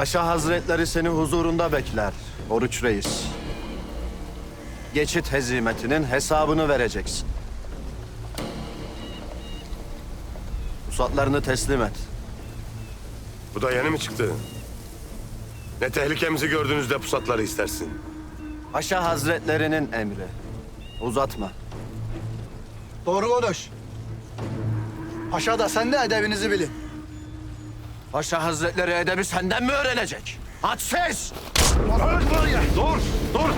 Paşa Hazretleri seni huzurunda bekler. Oruç Reis. Geçit hezimetinin hesabını vereceksin. Pusatlarını teslim et. Bu da yeni mi çıktı? Ne tehlikemizi gördüğünüzde pusatları istersin. Paşa Hazretlerinin emri. Uzatma. Doğru konuş. Paşa da sen de edebinizi bilin. Paşa Hazretleri edebi senden mi öğrenecek? Hadsiz! Dur, dur.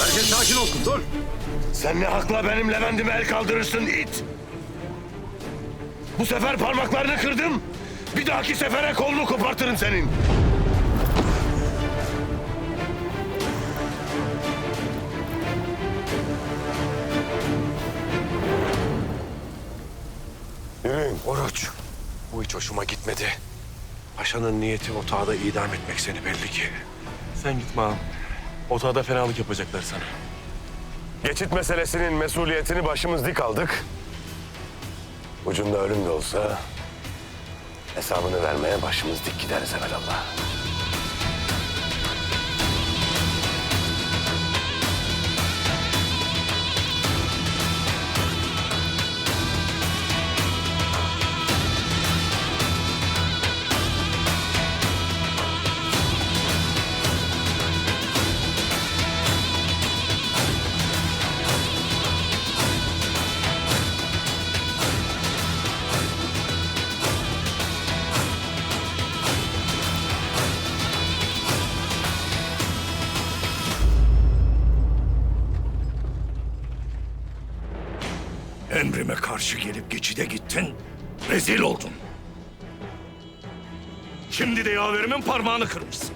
Herkes sakin olsun, dur. Sen ne hakla benim Levent'ime el kaldırırsın it? Bu sefer parmaklarını kırdım. Bir dahaki sefere kolunu kopartırım senin. Yürüyün. Oruç, bu hiç hoşuma gitmedi. Paşanın niyeti otağda idam etmek seni belli ki. Sen gitme ağam. Otağda fenalık yapacaklar sana. Geçit meselesinin mesuliyetini başımız dik aldık. Ucunda ölüm de olsa hesabını vermeye başımız dik gideriz evelallah. Emrime karşı gelip geçide gittin, rezil oldun. Şimdi de yaverimin parmağını kırmışsın.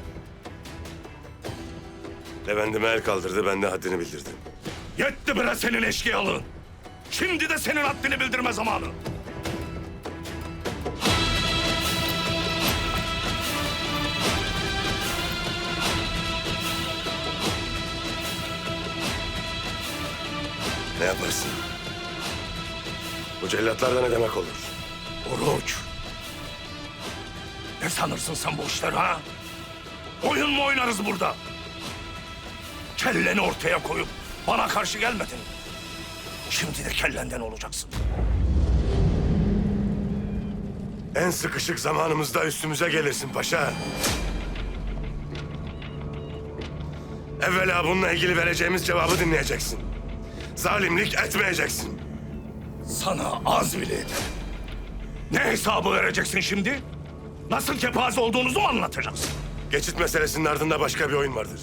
Levent'ime el kaldırdı, ben de haddini bildirdim. Yetti bre senin eşkıyalığın. Şimdi de senin haddini bildirme zamanı. Ne yaparsın? Bu cellatlarda ne demek olur? Oruç. Ne sanırsın sen bu işleri ha? Oyun mu oynarız burada? Kelleni ortaya koyup bana karşı gelmedin. Şimdi de kellenden olacaksın. En sıkışık zamanımızda üstümüze gelirsin paşa. Evvela bununla ilgili vereceğimiz cevabı dinleyeceksin. Zalimlik etmeyeceksin. Sana az bile ederim. Ne hesabı vereceksin şimdi? Nasıl kepaze olduğunuzu mu anlatacaksın? Geçit meselesinin ardında başka bir oyun vardır.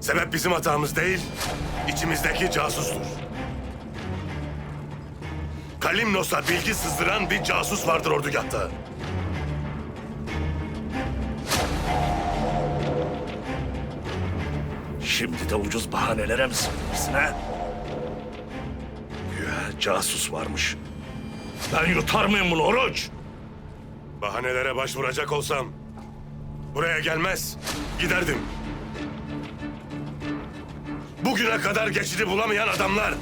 Sebep bizim hatamız değil, içimizdeki casustur. Kalimnos'a bilgi sızdıran bir casus vardır ordugahta. Şimdi de ucuz bahanelere mi sığınırsın ha? Casus varmış. Ben yutar mıyım bunu Oruç? Bahanelere başvuracak olsam buraya gelmez, giderdim. Bugüne kadar geçidi bulamayan adamlar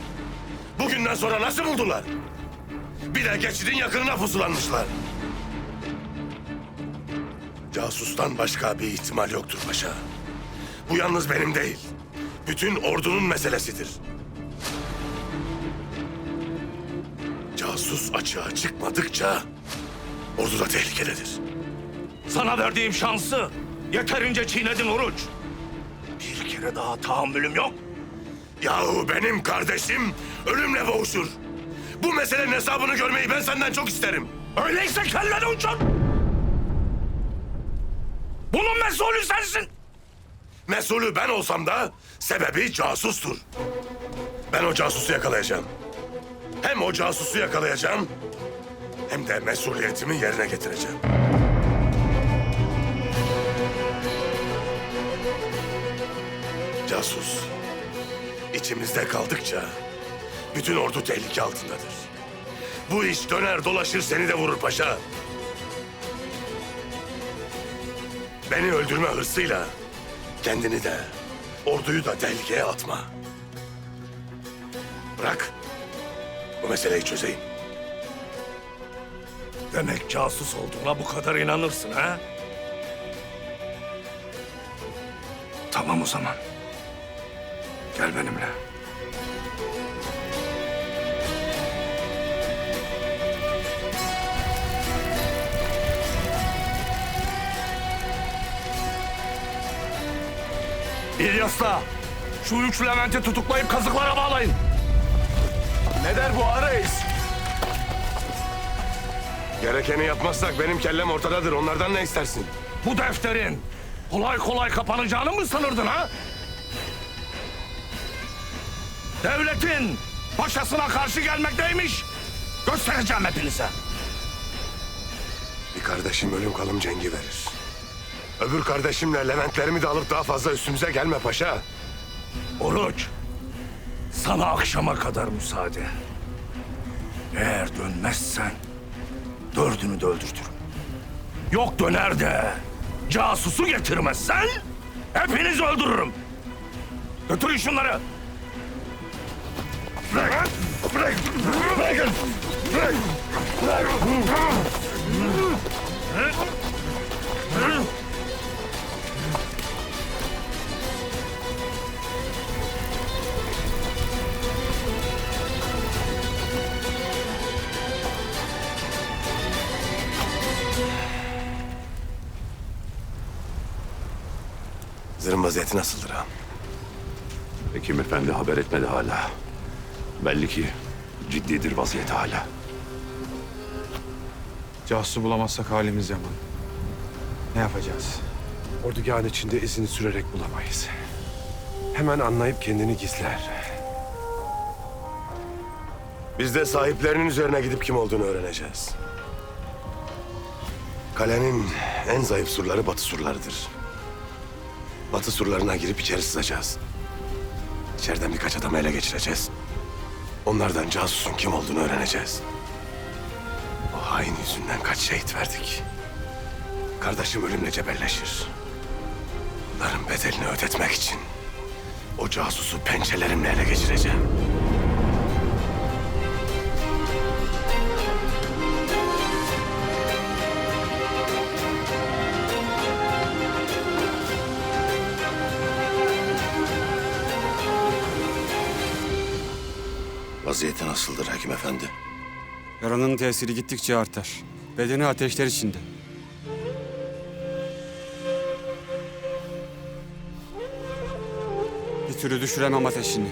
bugünden sonra nasıl buldular? Bir de geçidin yakınına pusulanmışlar. Casustan başka bir ihtimal yoktur paşa. Bu yalnız benim değil. Bütün ordunun meselesidir. Casus açığa çıkmadıkça ordu da tehlikededir. Sana verdiğim şansı yeterince çiğnedin Oruç. Bir kere daha tahammülüm yok. Yahu benim kardeşim ölümle boğuşur. Bu meselenin hesabını görmeyi ben senden çok isterim. Öyleyse kelleni uçur. Bunun mesulü sensin. Mesulü ben olsam da sebebi casustur. Ben o casusu yakalayacağım. Hem o casusu yakalayacağım hem de mesuliyetimi yerine getireceğim. Casus içimizde kaldıkça bütün ordu tehlike altındadır. Bu iş döner dolaşır seni de vurur paşa. Beni öldürme hırsıyla kendini de orduyu da tehlikeye atma. Bırak bu meseleyi çözeyim. Demek casus olduğuna bu kadar inanırsın ha? Tamam o zaman. Gel benimle. İlyas'la şu üç Levent'i tutuklayıp kazıklara bağlayın. Ne der bu arayız? Gerekeni yapmazsak benim kellem ortadadır. Onlardan ne istersin? Bu defterin kolay kolay kapanacağını mı sanırdın ha? Devletin paşasına karşı gelmek neymiş? Göstereceğim hepinize. Bir kardeşim ölüm kalım cengi verir. Öbür kardeşimle Leventlerimi de alıp daha fazla üstümüze gelme paşa. Oruç, sana akşama kadar müsaade. Eğer dönmezsen dördünü de öldürtürüm. Yok döner de casusu getirmezsen hepinizi öldürürüm. Götürün şunları. Bırak, bırak, bırakın, bırak, bırak. Zırın vaziyeti nasıldır ağam? Hekim efendi haber etmedi hala. Belli ki ciddidir vaziyeti hala. Casusu bulamazsak halimiz yaman. Ne yapacağız? Ordugahın içinde izini sürerek bulamayız. Hemen anlayıp kendini gizler. Biz de sahiplerinin üzerine gidip kim olduğunu öğreneceğiz. Kalenin en zayıf surları batı surlarıdır. Batı surlarına girip içeri sızacağız. İçeriden birkaç adamı ele geçireceğiz. Onlardan casusun kim olduğunu öğreneceğiz. O hain yüzünden kaç şehit verdik. Kardeşim ölümle cebelleşir. Bunların bedelini ödetmek için o casusu pençelerimle ele geçireceğim. Vaziyeti nasıldır hakim efendi? Yaranın tesiri gittikçe artar. Bedeni ateşler içinde. Bir türlü düşüremem ateşini.